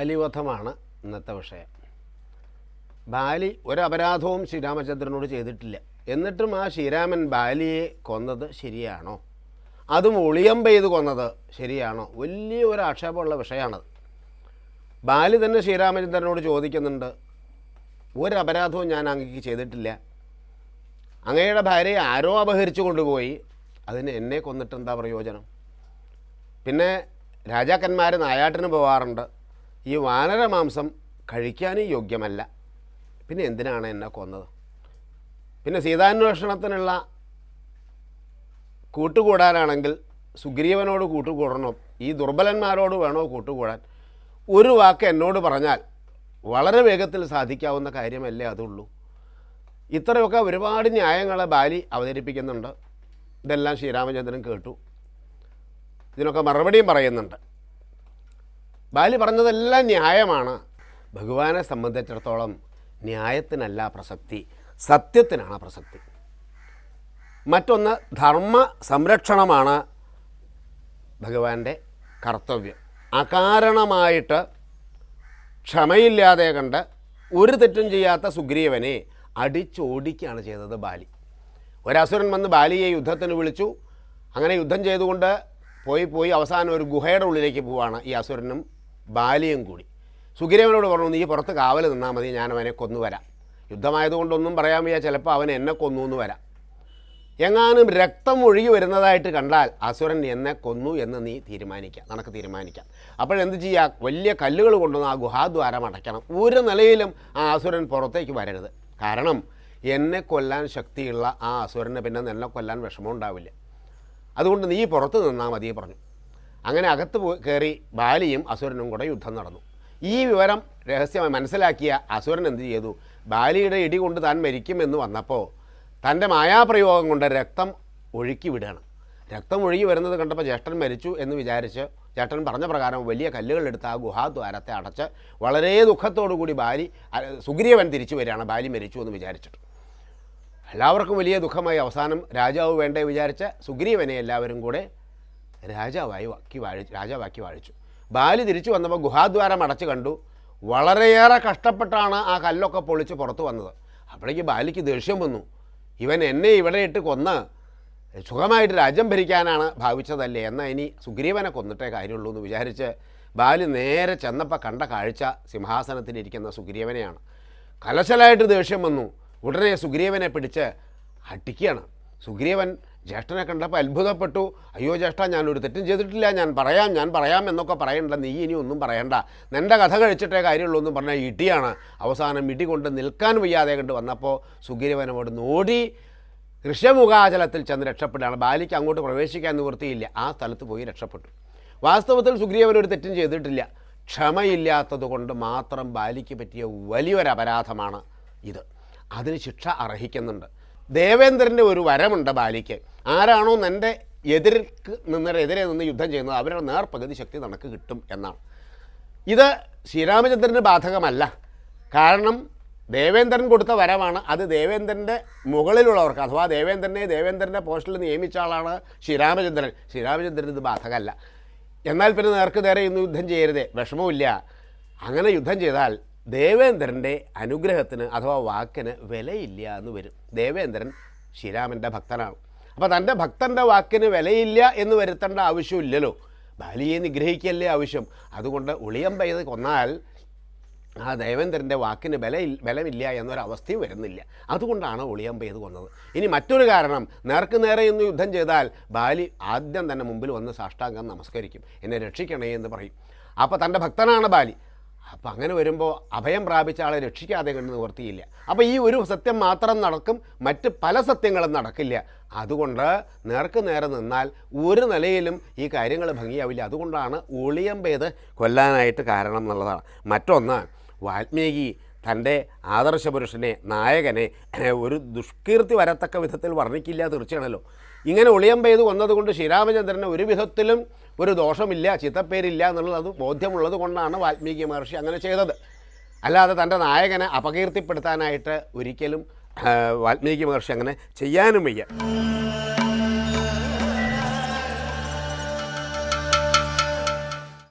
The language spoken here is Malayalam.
ബാലിവധമാണ് ഇന്നത്തെ വിഷയം. ബാലി ഒരു അപരാധവും ശ്രീരാമചന്ദ്രനോട് ചെയ്തിട്ടില്ല. എന്നിട്ടും ആ ശ്രീരാമൻ ബാലിയെ കൊന്നത് ശരിയാണോ? അതും ഒളിയമ്പ ചെയ്ത് കൊന്നത് ശരിയാണോ? വലിയ ഒരു ആക്ഷേപമുള്ള വിഷയമാണത്. ബാലി തന്നെ ശ്രീരാമചന്ദ്രനോട് ചോദിക്കുന്നുണ്ട് ഒരു അപരാധവും ഞാൻ അങ്ങേക്ക് ചെയ്തിട്ടില്ല. അങ്ങയുടെ ഭാര്യയെ ആരോ അപഹരിച്ചു കൊണ്ടുപോയി. അതിന് എന്നെ കൊന്നിട്ട് എന്താ പ്രയോജനം? പിന്നെ രാജാക്കന്മാർ നായാട്ടിന് പോവാറുണ്ട്. ഈ വാനര മാംസം കഴിക്കാനും യോഗ്യമല്ല. പിന്നെ എന്തിനാണ് എന്നെ കൊന്നത്? പിന്നെ സീതാന്വേഷണത്തിനുള്ള കൂട്ടുകൂടാനാണെങ്കിൽ സുഗ്രീവനോട് കൂട്ടുകൂടണം. ഈ ദുർബലന്മാരോട് വേണോ കൂട്ടുകൂടാൻ? ഒരു വാക്ക് എന്നോട് പറഞ്ഞാൽ വളരെ വേഗത്തിൽ സാധിക്കാവുന്ന കാര്യമല്ലേ അതുള്ളൂ. ഇത്രയൊക്കെ ഒരുപാട് ന്യായങ്ങളെ ബാലി അവതരിപ്പിക്കുന്നുണ്ട്. ഇതെല്ലാം ശ്രീരാമചന്ദ്രൻ കേട്ടു. ഇതിനൊക്കെ മറുപടിയും പറയുന്നുണ്ട്. ബാലി പറഞ്ഞതെല്ലാം ന്യായമാണ്. ഭഗവാനെ സംബന്ധിച്ചിടത്തോളം ന്യായത്തിനല്ല പ്രസക്തി സത്യത്തിനാണ് പ്രസക്തി. മറ്റൊന്ന് ധർമ്മ സംരക്ഷണമാണ് ഭഗവാന്റെ കർത്തവ്യം. അകാരണമായിട്ട് ക്ഷമയില്ലാതെ കണ്ട് ഒരു തെറ്റും ചെയ്യാത്ത സുഗ്രീവനെ അടിച്ചോടിക്കുകയാണ് ചെയ്തത് ബാലി. ഒരസുരൻ വന്ന് ബാലിയെ യുദ്ധത്തിന് വിളിച്ചു. അങ്ങനെ യുദ്ധം ചെയ്തുകൊണ്ട് പോയി പോയി അവസാനം ഒരു ഗുഹയുടെ ഉള്ളിലേക്ക് പോവാണ് ഈ അസുരനും ബാലിയും കൂടി. സുഗ്രീവനോട് പറഞ്ഞു നീ പുറത്ത് കാവൽ നിന്നാൽ മതി ഞാൻ അവനെ കൊന്നുവരാം യുദ്ധമായതുകൊണ്ടൊന്നും പറയാൻ വയ്യ ചിലപ്പോൾ അവൻ എന്നെ കൊന്നു എന്ന് വരാം. എങ്ങാനും രക്തം ഒഴുകി വരുന്നതായിട്ട് കണ്ടാൽ അസുരൻ എന്നെ കൊന്നു എന്ന് നീ തീരുമാനിക്കാം നിനക്ക് തീരുമാനിക്കാം. അപ്പോഴെന്ത് ചെയ്യുക വലിയ കല്ലുകൾ കൊണ്ടുവന്ന് ആ ഗുഹാദ്വാരം അടയ്ക്കണം. ഒരു നിലയിലും ആ അസുരൻ പുറത്തേക്ക് വരരുത്. കാരണം എന്നെ കൊല്ലാൻ ശക്തിയുള്ള ആ അസുരനെ പിന്നെ എന്നെ കൊല്ലാൻ വിഷമം ഉണ്ടാവില്ല. അതുകൊണ്ട് നീ പുറത്ത് നിന്നാൽ മതി പറഞ്ഞു. അങ്ങനെ അകത്ത് കയറി ബാലിയും അസുരനും കൂടെ യുദ്ധം നടന്നു. ഈ വിവരം രഹസ്യമായി മനസ്സിലാക്കിയ അസുരൻ എന്ത് ചെയ്തു? ബാലിയുടെ ഇടി കൊണ്ട് താൻ മരിക്കുമെന്ന് വന്നപ്പോൾ തന്റെ മായാപ്രയോഗം കൊണ്ട് രക്തം ഒഴുക്കി വിടുകയാണ്. രക്തം ഒഴുകി വരുന്നത് കണ്ടപ്പോൾ ജ്യേഷ്ഠൻ മരിച്ചു എന്ന് വിചാരിച്ച് ചേട്ടൻ പറഞ്ഞ പ്രകാരം വലിയ കല്ലുകളെടുത്ത് ആ ഗുഹാദ്വാരത്തെ അടച്ച് വളരെ ദുഃഖത്തോടു കൂടി ബാലി സുഗ്രീവൻ തിരിച്ചു വരികയാണ്. ബാലി മരിച്ചു എന്ന് വിചാരിച്ചിട്ട്. എല്ലാവർക്കും വലിയ ദുഃഖമായി അവസാനം രാജാവ് വേണ്ടേ വിചാരിച്ച സുഗ്രീവനെ എല്ലാവരും കൂടെ രാജാവായി വാക്കി വാഴി രാജാവാക്കി വാഴിച്ചു. ബാലി തിരിച്ചു വന്നപ്പോൾ ഗുഹാദ്വാരം അടച്ചു കണ്ടു. വളരെയേറെ കഷ്ടപ്പെട്ടാണ് ആ കല്ലൊക്കെ പൊളിച്ച് പുറത്തു വന്നത്. അപ്പോഴേക്ക് ബാലിക്ക് ദേഷ്യം വന്നു. ഇവൻ എന്നെ ഇവിടെ ഇട്ട് കൊന്ന് സുഖമായിട്ട് രാജ്യം ഭരിക്കാനാണ് ഭാവിച്ചതല്ലേ? എന്നാൽ ഇനി സുഗ്രീവനെ കൊന്നിട്ടേ കാര്യമുള്ളൂ എന്ന് വിചാരിച്ച് ബാലി നേരെ ചെന്നപ്പോൾ കണ്ട കാഴ്ച സിംഹാസനത്തിലിരിക്കുന്ന സുഗ്രീവനെയാണ്. കലശലായിട്ട് ദേഷ്യം വന്നു. ഉടനെ സുഗ്രീവനെ പിടിച്ച് അടിക്കുകയാണ്. സുഗ്രീവൻ ജ്യേഷ്ഠനെ കണ്ടപ്പോൾ അത്ഭുതപ്പെട്ടു. അയ്യോ ജ്യേഷ്ഠ ഞാനൊരു തെറ്റും ചെയ്തിട്ടില്ല. ഞാൻ പറയാം ഞാൻ പറയാം എന്നൊക്കെ പറയണ്ട നീ ഇനി ഒന്നും പറയണ്ട. നിന്റെ കഥ കഴിച്ചിട്ടേ കാര്യമുള്ളൂ എന്ന് പറഞ്ഞാൽ ഇടിയാണ്. അവസാനം ഇടി കൊണ്ട് നിൽക്കാൻ വയ്യാതെ കണ്ട് വന്നപ്പോൾ സുഗ്രീവനോട് നോടി. ഋഷ്യമുഖാചലത്തിൽ ചെന്ന് രക്ഷപ്പെടുകയാണ് ബാലിക്ക് അങ്ങോട്ട് പ്രവേശിക്കാൻ നിവൃത്തിയില്ല. ആ സ്ഥലത്ത് പോയി രക്ഷപ്പെട്ടു. വാസ്തവത്തിൽ സുഗ്രീവൻ ഒരു തെറ്റും ചെയ്തിട്ടില്ല. ക്ഷമയില്ലാത്തതുകൊണ്ട് മാത്രം ബാലിക്ക് പറ്റിയ വലിയൊരു അപരാധമാണ് ഇത്. അതിന് ശിക്ഷ അർഹിക്കുന്നുണ്ട്. ദേവേന്ദ്രന്റെ ഒരു വരമുണ്ട് ബാലിക്ക്. ആരാണോ നിന്റെ എതിർക്ക് നിന്ന് എതിരെ നിന്ന് യുദ്ധം ചെയ്യുന്നത് അവരുടെ നേർപകുതി ശക്തി നടക്ക് കിട്ടും എന്നാണ്. ഇത് ശ്രീരാമചന്ദ്രന് ബാധകമല്ല. കാരണം ദേവേന്ദ്രൻ കൊടുത്ത വരവാണ്. അത് ദേവേന്ദ്രന്റെ മുകളിലുള്ളവർക്ക് അഥവാ ദേവേന്ദ്രനെ ദേവേന്ദ്രന്റെ പോസ്റ്റിൽ നിയമിച്ച ആളാണ് ശ്രീരാമചന്ദ്രൻ. ശ്രീരാമചന്ദ്രൻ ഇത് ബാധകമല്ല. എന്നാൽ പിന്നെ നേർക്ക് നേരെ ഇന്ന് യുദ്ധം ചെയ്യരുതേ. വിഷമവുമില്ല. അങ്ങനെ യുദ്ധം ചെയ്താൽ ദേവേന്ദ്രന്റെ അനുഗ്രഹത്തിന് അഥവാ വാക്കിന് വിലയില്ല എന്ന് വരും. ദേവേന്ദ്രൻ ശ്രീരാമന്റെ ഭക്തനാണ്. അപ്പോൾ തന്റെ ഭക്തന്റെ വാക്കിന് വിലയില്ല എന്ന് വരുത്തേണ്ട ആവശ്യമില്ലല്ലോ. ബാലിയെ നിഗ്രഹിക്കല്ലേ ആവശ്യം. അതുകൊണ്ട് ഉളിയം പെയ്ത് കൊന്നാൽ ആ ദേവേന്ദ്രന്റെ വാക്കിന് ബല ബലമില്ല എന്നൊരവസ്ഥയും വരുന്നില്ല. അതുകൊണ്ടാണ് ഒളിയം പെയ്ത് കൊന്നത്. ഇനി മറ്റൊരു കാരണം നേർക്ക് നേരെ ഇന്ന് യുദ്ധം ചെയ്താൽ ബാലി ആദ്യം തന്നെ മുമ്പിൽ വന്ന് സാഷ്ടാംഗം നമസ്കരിക്കും. എന്നെ രക്ഷിക്കണേ എന്ന് പറയും. അപ്പോൾ തന്റെ ഭക്തനാണ് ബാലി. അപ്പോൾ അങ്ങനെ വരുമ്പോൾ അഭയം പ്രാപിച്ച ആളെ രക്ഷിക്കാതെ കണ്ട് നിവർത്തിയില്ല. അപ്പോൾ ഈ ഒരു സത്യം മാത്രം നടക്കും മറ്റ് പല സത്യങ്ങളും നടക്കില്ല. അതുകൊണ്ട് നേർക്ക് നേരെ നിന്നാൽ ഒരു നിലയിലും ഈ കാര്യങ്ങൾ ഭംഗിയാവില്ല. അതുകൊണ്ടാണ് ഒളിയമ്പേത് കൊല്ലാനായിട്ട് കാരണം എന്നുള്ളതാണ്. മറ്റൊന്ന് വാൽമീകി തന്റെ ആദർശപുരുഷനെ നായകനെ ഒരു ദുഷ്കീർത്തി വരത്തക്ക വിധത്തിൽ വർണിക്കില്ല തീർച്ചയാണല്ലോ. ഇങ്ങനെ ഒളിയം പെയ്ത് ശ്രീരാമചന്ദ്രനെ ഒരു വിധത്തിലും ഒരു ദോഷമില്ല ചിത്തപ്പേരില്ല എന്നുള്ളത് അത് ബോധ്യമുള്ളത് കൊണ്ടാണ് വാൽമീകി മഹർഷി അങ്ങനെ ചെയ്തത്. അല്ലാതെ തന്റെ നായകനെ അപകീർത്തിപ്പെടുത്താനായിട്ട് ഒരിക്കലും വാൽമീകി മഹർഷി അങ്ങനെ ചെയ്യാനും വയ്യ.